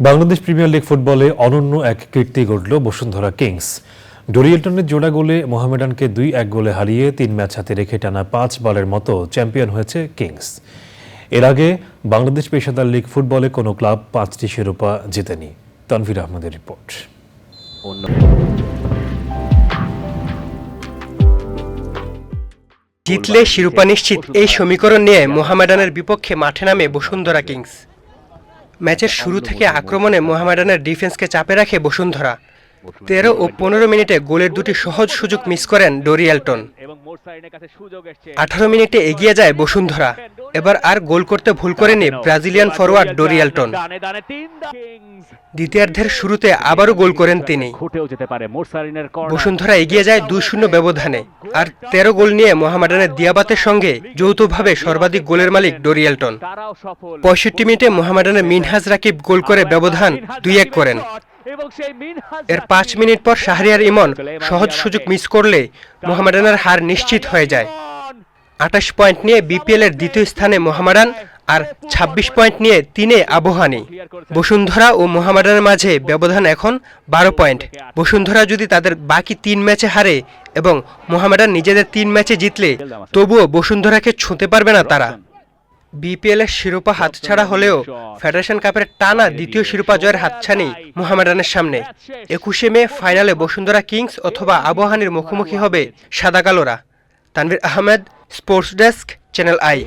Bangladesh premier league ফুটবলে অনন্য এক কীর্তি গড়ল বসুন্ধরা কিংস। ডোরিয়েলটনের জোড়া গোলে মোহামেডানকে দুই এক গোলে হারিয়ে তিন ম্যাচ হাতে রেখে টানা পাঁচ বলের মতো চ্যাম্পিয়ন হয়েছে কিংস। এর আগে বাংলাদেশ পেশাদার লিগ ফুটবলে কোনো ক্লাব পাঁচটি শিরোপা জেতেনি। তানভীর আহমেদের রিপোর্ট। জিতলে শিরোপা নিশ্চিত। এই সমীকরণ নিয়ে মোহামেডানের বিপক্ষে মাঠে নামে বসুন্ধরা কিংস। ম্যাচের শুরু থেকে আক্রমণে মোহামেডানের ডিফেন্সকে চাপে রাখে বসুন্ধরা। তেরো ও পনেরো মিনিটে গোলের দুটি সহজ সুযোগ মিস করেন ডোরিয়ালটন আঠারো মিনিটে এগিয়ে যায় বসুন্ধরা। এবার আর গোল করতে ভুল করেনি ব্রাজিলিয়ান ফরওয়ার্ড ডোরিয়ালটন দ্বিতীয়ার্ধের শুরুতে আবারও গোল করেন তিনি। বসুন্ধরা এগিয়ে যায় দুই শূন্য ব্যবধানে। আর তেরো গোল নিয়ে মোহামেডানের দিয়াবাতের সঙ্গে যৌথভাবে সর্বাধিক গোলের মালিক ডোরিয়ালটন পঁয়ষট্টি মিনিটে মোহামেডানের মিনহাজ রাকিব গোল করে ব্যবধান দুই এক করেন। এর পাঁচ মিনিট পর শাহরিয়ার ইমন সহজ সুযোগ মিস করলে মোহামেডানের হার নিশ্চিত হয়ে যায়। আঠাশ পয়েন্ট নিয়ে বিপিএল এর দ্বিতীয় স্থানে মোহামেডান আর ২৬ পয়েন্ট নিয়ে তিনে আবহানি। বসুন্ধরা ও মোহামেডানের মাঝে ব্যবধান এখন বারো পয়েন্ট। বসুন্ধরা যদি তাদের বাকি তিন ম্যাচে হারে এবং মোহামেডান নিজেদের তিন ম্যাচে জিতলে, তবুও বসুন্ধরাকে ছুঁতে পারবে না তারা। বিপিএল এর শিরোপা হাতছাড়া হলেও ফেডারেশন কাপের টানা দ্বিতীয় শিরোপা জয়ের হাতছানি মোহামেডানের সামনে। একুশে মে ফাইনালে বসুন্ধরা কিংস অথবা আবহানির মুখোমুখি হবে সাদা কালোরা। Tanvir Ahmed sports desk channel I